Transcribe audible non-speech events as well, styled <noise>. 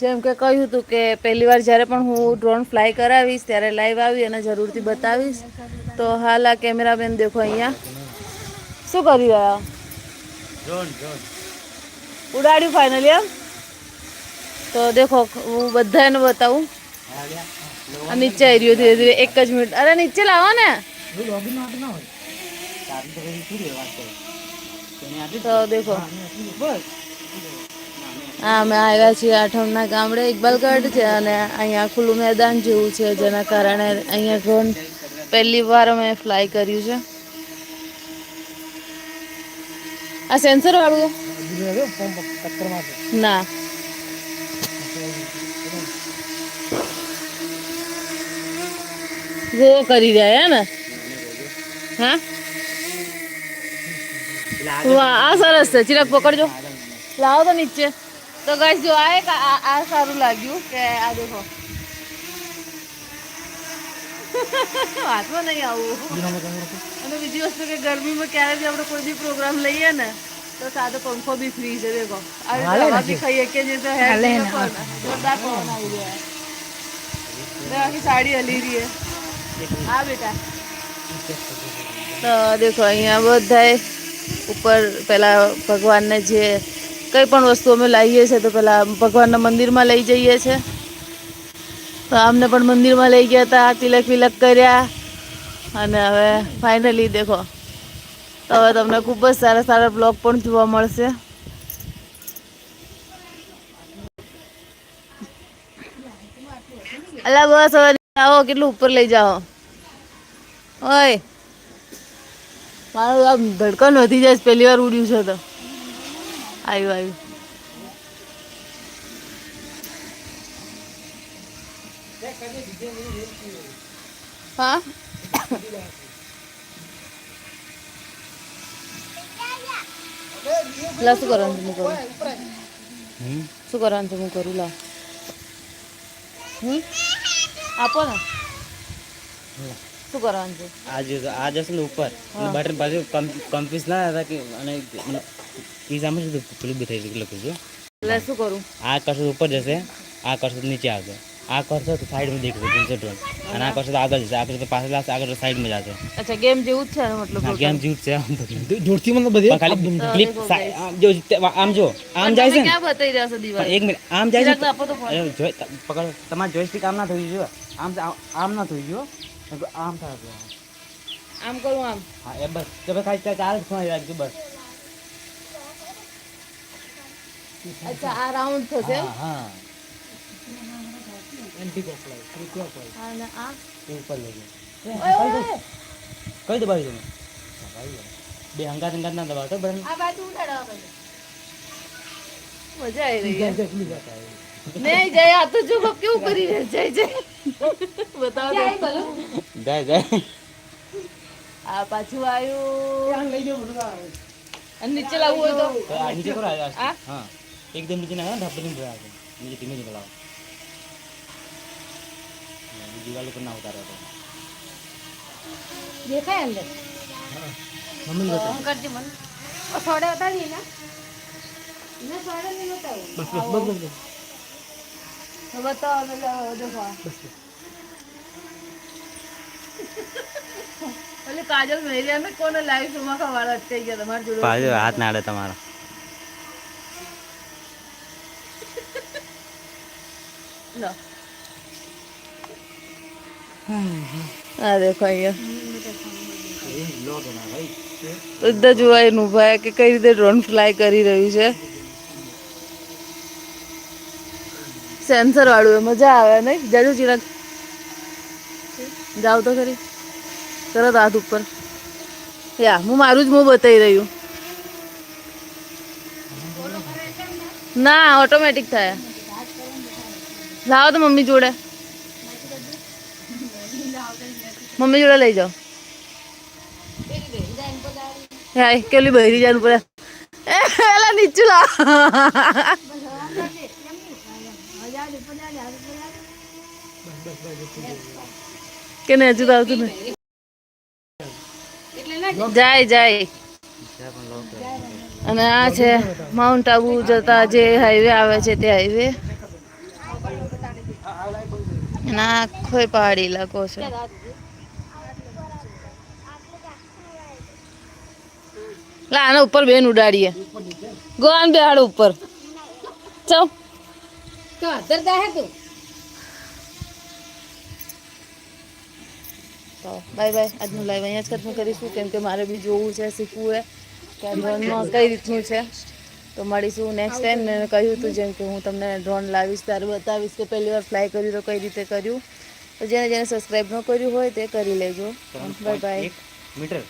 જેમ કે કહ્યું હતું કે પહેલી વાર જ્યારે પણ હું ડ્રોન ફ્લાય કરાવીશ ત્યારે લાઈવ આવી અને જરૂરથી બતાવીશ. તો હાલ આ કેમેરામેન દેખો અહીંયા. શું કરી રહ્યા? ઉડાડ્યું ફાઇનલી એમ? તો દેખો હું બધાને બતાવું. નીચે આવી રહ્યું ધીરે ધીરે એક જ મિનિટ અરે નીચે લાવો ને. તો દેખો. હા અમે આવ્યા છીએ આઠમના ગામડે ઇકબાલગઢ છે અને અહીંયા ખુલ્લું મેદાન જેવું છે, જેના કારણે અહીંયા ડ્રોન પહેલી વાર અમે ફ્લાય કર્યું છે. આ સેન્સર વાળું? ના. જો કરી રહ્યા ને? હા? વાહ, આ સરસ છે. ચિરાગ, પકડજો. લાવો તો નીચે. તો ગાઈસ જો આ એક આ સારું લાગ્યું કે આ દેખો. <laughs> હાથમાં નહીં આવું. અને બીજી વસ્તુ કે ગરમીમાં ક્યારે બી આપણે કોઈ બી પ્રોગ્રામ લઈએ ને તો સાદો પંખો બી ફ્રી છે દેખો. આ બી ખાઈએ કે જે તો હેલ્થ જોરદાર પવન આવી રહ્યા સાડી હલી રહી છે. હા બેટા. તો દેખો અહીંયા બધા ઉપર પેલા ભગવાનને જે કંઈ પણ વસ્તુ અમે લાવીએ છીએ તો પેલા ભગવાનના મંદિરમાં લઈ જઈએ છીએ તો અમને પણ મંદિરમાં લઈ ગયા હતા, તિલક વિલક કર્યા અને હવે ફાઇનલી દેખો તો હવે તમને ખૂબ જ સારા સારા બ્લોગ પણ જોવા મળશે. અલા બસ, હવે આવો કેટલું ઉપર લઈ જાઓ? ઓય, મારું આમ ધડકન વધી જાય પહેલી વાર ઉડ્યું છે તો. આવ્યું આવ્યું. હા? શું કરવાનું તમે શું કરવાનું તમે કરું? લા. હમ? આપો શું કરવાનું છે? આજે આજે છે ને ઉપર. બટન પાછું કન્ફ્યુઝ ના હતા કે અને પીઝામાં શું પેલું બી થઈ ગયું લખું છું. એટલે શું કરું? આ કરશો ઉપર જશે આ કરશો નીચે આવશે. આ કરશો તો સાઈડમાં દેખશે નીચે ડ્રોન અને આ કરશો તો આગળ જશે આ કરશો તો પાછળ આવશે આગળ સાઈડમાં જશે. અચ્છા ગેમ જેવું જ છે મતલબ ગેમ જેવું જ છે આમ તો. દૂરથી મતલબ બધે? ખાલી ક્લિપ આમ જો આમ જો આમ જાય છે ને? ક્યાં બતાવી રહ્યા છો પણ એક મિનિટ આમ જાય છે પકડો તમારે જોઈસ્ટિક આમ ના થઈ જો આમ આમ ના થઈ જો આમ થાય આમ. કરું આમ. હા એ બસ. તો પછી ખાલી ચાલ જ રાખજો બસ. અચ્છા આ રાઉન્ડ થશે અને આ? ઉપર લઈ. કઈ દબાવી તમે. બે હંગાત હંગાત ના દબાવતો બરાબર. આ બાજુ ઉઠાડો આ મજા આવી રહી નહીં જય આ તો જો કેવું કરી રહ્યા જય જય. બતાવો તો. જાય જાય. આ પાછું આવ્યું. અને નીચે લાવવું હોય તો. તો આ નીચે કરો આ- આ? હા એકદમ નીચે ના ઢાપી નહીં ભરાશે નીચે ધીમે ધીમે લાવો દિવાલ ઉપર ના ઉતારો તો દેખાય અંદર કરજે મને સોડે ઉતારી ને ના સોડે નહીં બતાવું બસ બસ બસ બસ બસ તો બતાવો ને લો, દેખો ઓલી કાજલ મેરિયા ને કોને લાઈવ શોમાં ખવાડા અટકાઈ ગયા તમારી જોડે પાછો હાથ ના આડે તમારો લો. આ દેખો અહીંયા. બધા જોવા એનું ભાઈ કે કઈ રીતે ડ્રોન ફ્લાય કરી રહ્યું છે. સેન્સર વાળું મજા આવે નહીં? જાજુ ચિરાગ જાવ તો ખરી. તરત હાથ ઉપર. યા હું મારું જ મોં બતાવી રહ્યું ના ઓટોમેટિક થાય. લાવો તો મમ્મી જોડે. મમ્મી જોડે લઈ જાઓ. હાય કેલી બહેરી જાય ઉપર. એલા નીચું લા કે ને હજુ આવતું ને જાય જાય. અને આ છે માઉન્ટ આબુ જતા જે હાઈવે આવે છે તે હાઈવે આ આખો પહાડી ઇલાકો છે. લા આના ઉપર બેન ઉડાડીએ. ગોવાન બેહાડ ઉપર. ચો. તો બાય બાય આજનું લાઈવ અહીંયા જ ખતમ કરીશું. કેમ કે મારે બી જોવું છે શીખવું છે. કે કઈ રીતનું છે? તો મળીશું નેક્સ્ટ ટાઈમ મેં કહ્યું હતું જેમ કે હું તમને ડ્રોન લાવીશ ત્યારે બતાવીશ કે પહેલી વાર ફ્લાય કર્યું તો કઈ રીતે કર્યું. તો જેને જેને સબસ્ક્રાઈબ ન કર્યું હોય તે કરી લેજો. Bye bye metre.